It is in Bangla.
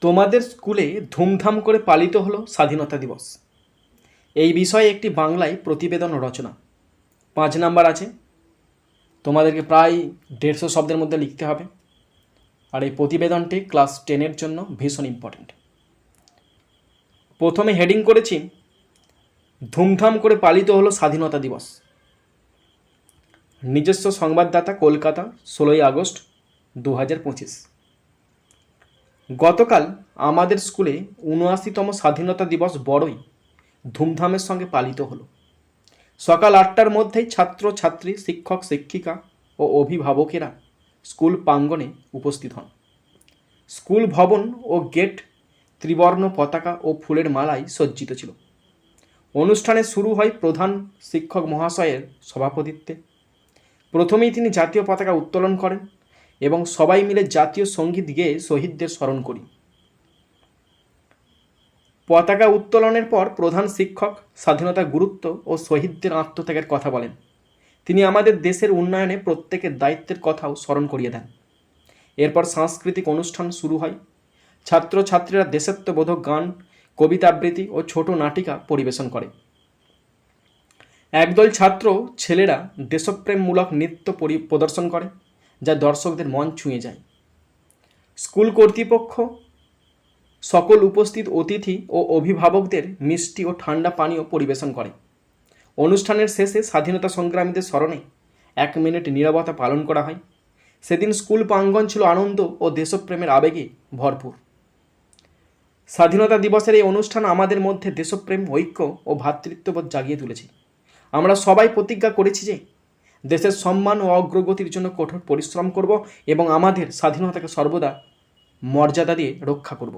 তোমাদের স্কুলে ধুমধাম করে পালিত হলো স্বাধীনতা দিবস। এই বিষয়ে একটি বাংলায় প্রতিবেদন রচনা। পাঁচ নাম্বার আছে। তোমাদেরকে প্রায় দেড়শো শব্দের মধ্যে লিখতে হবে। আর এই প্রতিবেদনটি ক্লাস টেনের জন্য ভীষণ ইম্পর্ট্যান্ট প্রথমে হেডিং করেছি, ধুমধাম করে পালিত হলো স্বাধীনতা দিবস। নিজস্ব সংবাদদাতা কলকাতা, ষোলোই আগস্ট দু হাজার পঁচিশ। গতকাল আমাদের স্কুলে উনআশিতম স্বাধীনতা দিবস বড়ই ধুমধামের সঙ্গে পালিত হলো। সকাল আটটার মধ্যেই ছাত্র ছাত্রী শিক্ষক, শিক্ষিকা ও অভিভাবকেরা স্কুল প্রাঙ্গণে উপস্থিত হন। স্কুল ভবন ও গেট, ত্রিবর্ণ পতাকা ও ফুলের মালায় সজ্জিত ছিল। অনুষ্ঠানে শুরু হয় প্রধান শিক্ষক মহাশয়ের সভাপতিত্বে। প্রথমেই তিনি জাতীয় পতাকা উত্তোলন করেন। এবং সবাই মিলে জাতীয় সংগীত গেয়ে শহীদদের স্মরণ করি। পতাকা উত্তোলনের পর প্রধান শিক্ষক স্বাধীনতার গুরুত্ব ও শহীদদের আত্মত্যাগের কথা বলেন। তিনি আমাদের দেশের উন্নয়নে প্রত্যেকের দায়িত্বের কথাও স্মরণ করিয়ে দেন। এরপর সাংস্কৃতিক অনুষ্ঠান শুরু হয়। ছাত্রছাত্রীরা দেশাত্মবোধক গান কবিতা আবৃত্তি ও ছোট নাটিকা পরিবেশন করে। একদল ছাত্র, ছেলেরা দেশপ্রেমমূলক নৃত্য পরি- প্রদর্শন করে। যা দর্শকদের মন ছুঁয়ে যায়। স্কুল কর্তৃপক্ষ, সকল উপস্থিত অতিথি ও অভিভাবকদের মিষ্টি ও ঠান্ডা পানীয় পরিবেশন করে। অনুষ্ঠানের শেষে স্বাধীনতা সংগ্রামীদের স্মরণে এক মিনিট নীরবতা পালন করা হয়। সেদিন স্কুল প্রাঙ্গণ ছিল আনন্দ ও দেশপ্রেমের আবেগে ভরপুর। স্বাধীনতা দিবসের এই অনুষ্ঠান আমাদের মধ্যে দেশপ্রেম, ঐক্য ও ভ্রাতৃত্ববোধ জাগিয়ে তুলেছে। আমরা সবাই প্রতিজ্ঞা করেছি যে দেশের সম্মান ও অগ্রগতির জন্য কঠোর পরিশ্রম করব এবং আমাদের স্বাধীনতাকে সর্বদা মর্যাদা দিয়ে রক্ষা করব।